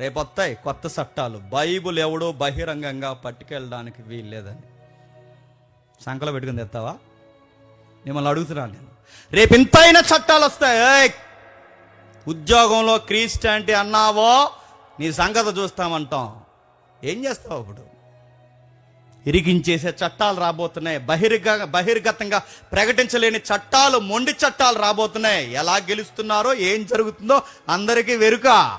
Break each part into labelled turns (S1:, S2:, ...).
S1: రేపు వస్తాయి కొత్త చట్టాలు. బైబుల్ ఎవడో బహిరంగంగా పట్టుకెళ్ళడానికి వీల్లేదని సంకలో పెట్టుకుని తెస్తావా? మిమ్మల్ని అడుగుతున్నాను నేను. రేపు ఇంతైన చట్టాలు వస్తాయి. ఉద్యోగంలో క్రిస్టియానిటీ అన్నావో నీ సంగతి చూస్తామంటాం. ఏం చేస్తావు ఇప్పుడు? ఇరిగించేసే చట్టాలు రాబోతున్నాయి. బహిర్గ బహిర్గతంగా ప్రకటించలేని చట్టాలు మొండి చట్టాలు రాబోతున్నాయి. ఎలా గెలుస్తున్నారో ఏం జరుగుతుందో అందరికీ వెరుక.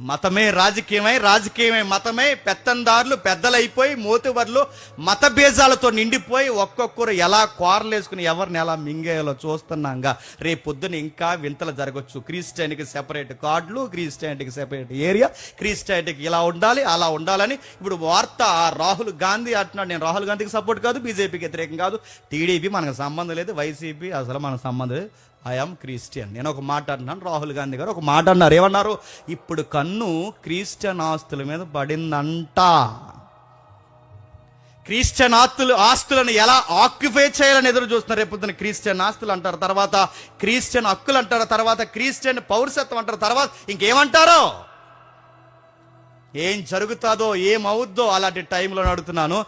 S1: మతమే రాజకీయమై రాజకీయమై మతమే. పెత్తందారులు పెద్దలైపోయి మోతుబర్లు మత బీజాలతో నిండిపోయి ఒక్కొక్కరు ఎలా కోరలేసుకుని ఎవరిని ఎలా మింగేయాలో చూస్తున్నాంగా. రేపు పొద్దున ఇంకా వింతలు జరగచ్చు. క్రిస్టియన్కి సెపరేట్ కార్డులు క్రిస్టియన్కి సెపరేట్ ఏరియా క్రిస్టియన్కి ఇలా ఉండాలి అలా ఉండాలని ఇప్పుడు వార్త ఆ రాహుల్ గాంధీ అంటున్నాడు. నేను రాహుల్ గాంధీకి సపోర్ట్ కాదు బీజేపీకి వ్యతిరేకం కాదు. టీడీపీ మనకు సంబంధం లేదు వైసీపీ అసలు మనకు సంబంధం లేదు. ఐఎమ్ క్రిస్టియన్ నేను ఒక మాట అన్నాను రాహుల్ గాంధీ గారు ఒక మాట అన్నారు. ఏమన్నారు? ఇప్పుడు కన్ను క్రిస్టియన్ ఆస్తుల మీద పడిందంట. క్రిస్టియన్ ఆస్తులు ఆస్తులను ఎలా ఆక్యుపై చేయాలని ఎదురు చూస్తున్నారు? రేపొద్దున క్రిస్టియన్ ఆస్తులు అంటారు తర్వాత క్రిస్టియన్ హక్కులు అంటారు తర్వాత క్రిస్టియన్ పౌరసత్వం అంటారు తర్వాత ఇంకేమంటారో? ఏం జరుగుతుందో ఏమవుద్దో అలాంటి టైంలో అడుగుతున్నాను.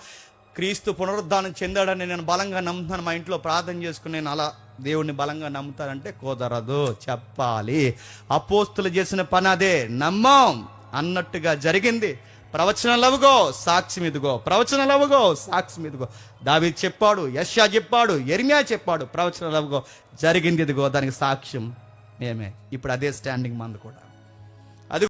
S1: క్రీస్తు పునరుద్ధానం చెందాడని నేను బలంగా నమ్ముతాను మా ఇంట్లో ప్రార్థన చేసుకుని నేను అలా దేవుణ్ణి బలంగా నమ్ముతానంటే కుదరదు. చెప్పాలి. అపోస్తులు చేసిన పని అదే. నమ్మం. అన్నట్టుగా జరిగింది. ప్రవచన లవ్వుగో సాక్షి మీదుగో ప్రవచన లవుగో సాక్షి మీదుగో దావి చెప్పాడు యష్యా చెప్పాడు ఎర్మియా చెప్పాడు ప్రవచన లవుగో జరిగింది ఇదిగో దానికి సాక్ష్యం మేమే. ఇప్పుడు అదే స్టాండింగ్ మంది కూడా.